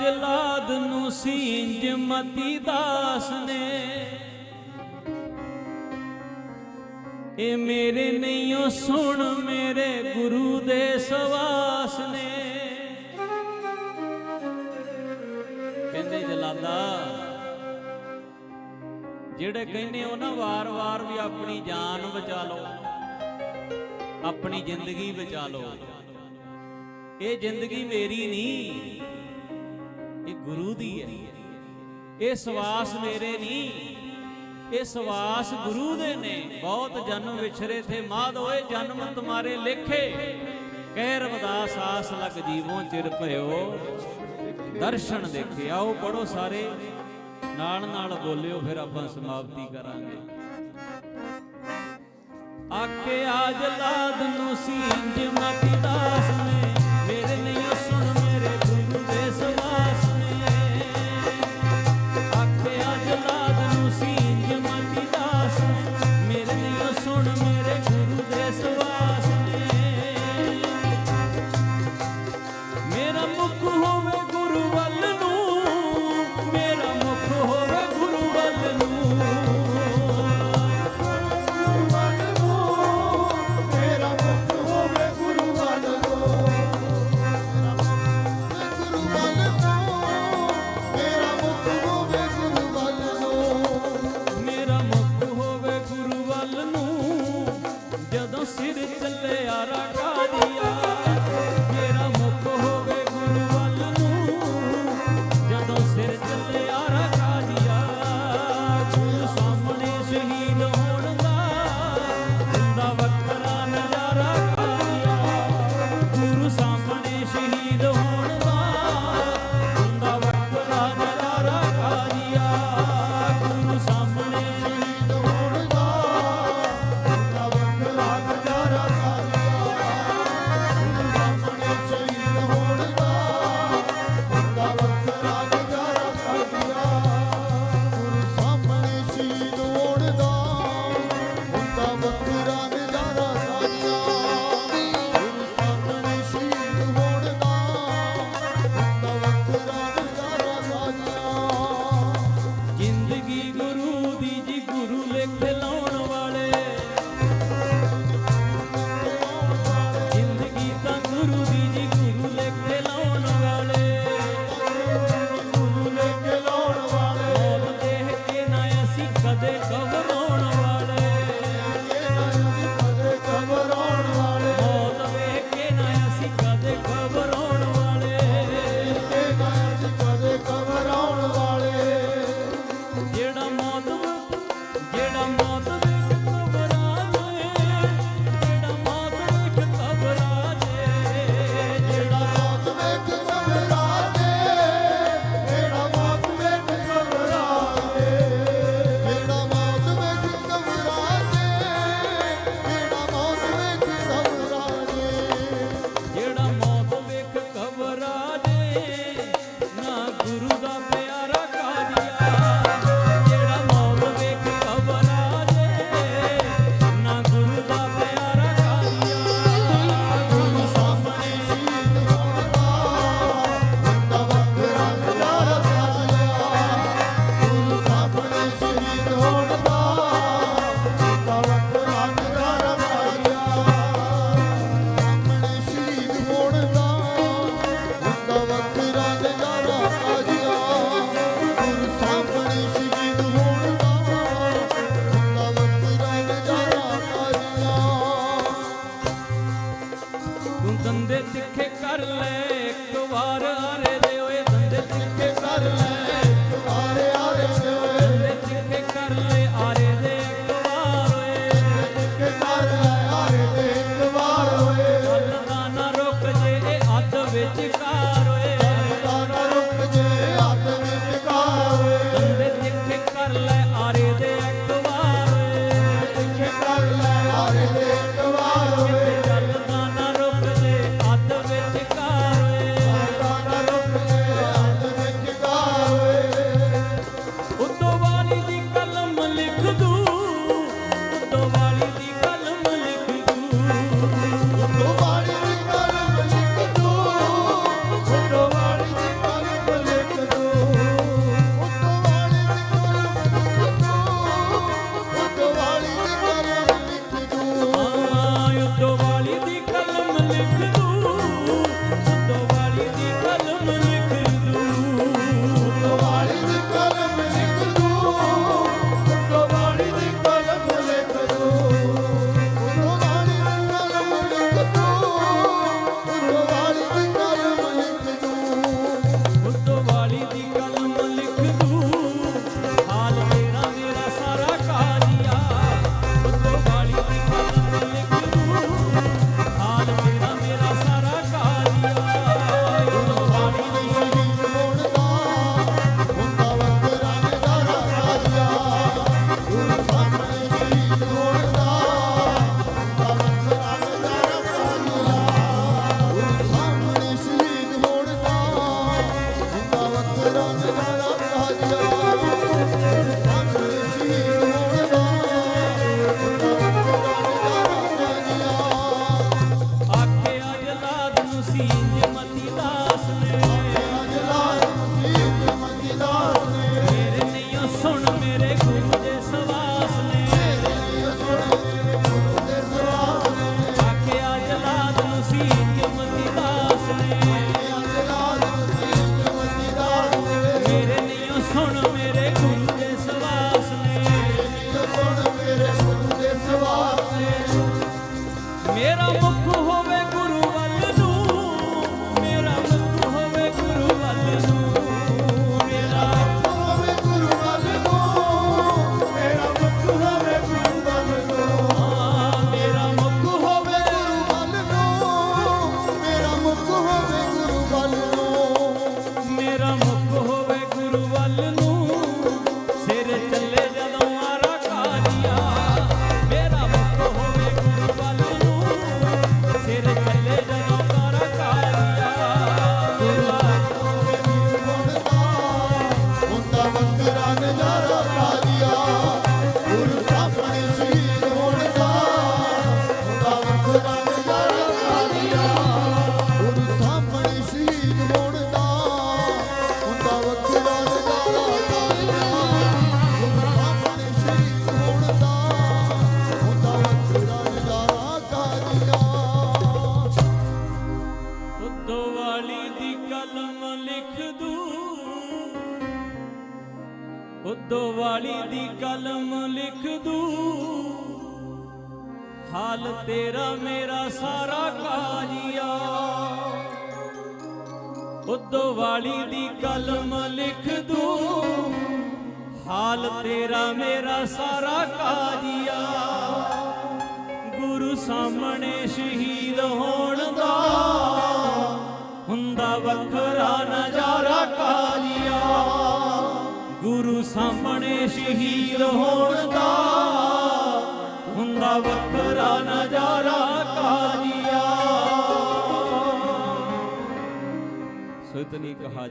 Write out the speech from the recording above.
ਜਲਾਦ ਆਜ ਨੂੰ ਸੀਂਜ ਮਤੀ ਦਾਸ ਨੇ। ਇਹ ਮੇਰੇ ਨਹੀਂਓ ਸੁਣ, ਮੇਰੇ ਗੁਰੂ ਦੇ ਸਵਾਸ ਨੇ। ਕਹਿੰਦੇ ਜਲਾਦਾ, ਜਿਹੜੇ ਕਹਿੰਦੇ ਹੋ ਨਾ, ਵਾਰ-ਵਾਰ ਵੀ ਆਪਣੀ ਜਾਨ ਬਚਾ ਲਓ, ਆਪਣੀ ਜ਼ਿੰਦਗੀ ਬਚਾ ਲਓ। ਇਹ ਜ਼ਿੰਦਗੀ ਮੇਰੀ ਨਹੀਂ ਗੁਰੂ ਦੀ ਹੈ। ਇਹ ਸਵਾਸ ਮੇਰੇ ਨਹੀਂ ਇਹ ਸਵਾਸ ਗੁਰੂ ਦੇ ਨੇ। ਬਹੁਤ ਜਨਮ ਵਿਛਰੇ ਥੇ। ਮਾਦ ਜਨਮ ਤੁਮਾਰੇ ਲਿਖੇ। ਕਹਿ ਰਵਦਾਸ, ਆਸ ਲਗ ਜੀਵੋਂ ਚਿਰ ਭਇਓ ਦਰਸ਼ਨ ਦੇਖੇ। ਆਓ ਪੜੋ ਸਾਰੇ। ਨਾਲ ਨਾਲ ਬੋਲਿਓ, ਫਿਰ ਆਪਾਂ ਸਮਾਪਤੀ ਕਰਾਂਗੇ। ਆਕੇ ਆਜ ਲਾਦ ਨੂੰ ਸੀਂਜ ਮਤੀ ਨੇ। તે આરા Hare Hare Eres un ਉਦੋਂ ਦੀ ਕਲਮ ਲਿਖ ਦੂ। ਹਾਲ ਤੇਰਾ ਮੇਰਾ ਸਾਰਾ ਕਾਜੀਆ। ਉਦੋਂ ਵਾਲੀ ਦੀ ਕਲਮ ਲਿਖ ਦੂ। ਹਾਲ ਤੇਰਾ ਮੇਰਾ ਸਾਰਾ ਕਾਜੀਆ। ਗੁਰੂ ਸਾਹਮਣੇ ਸ਼ਹੀਦ ਹੋਣ ਦਾ ਹੁੰਦਾ ਵੱਖਰਾ ਨਜ਼ਾਰਾ ਕਾਜੀਆ। ਗੁਰੂ ਸਾਹਮਣੇ ਸ਼ਹੀਦ ਹੋਣ ਦਾ। ਹੁੰਦਾ ਵੱਖਰਾ ਨਜ਼ਾਰਾ ਕਾਜੀਆ। ਸਤਨੀ ਕਹਾ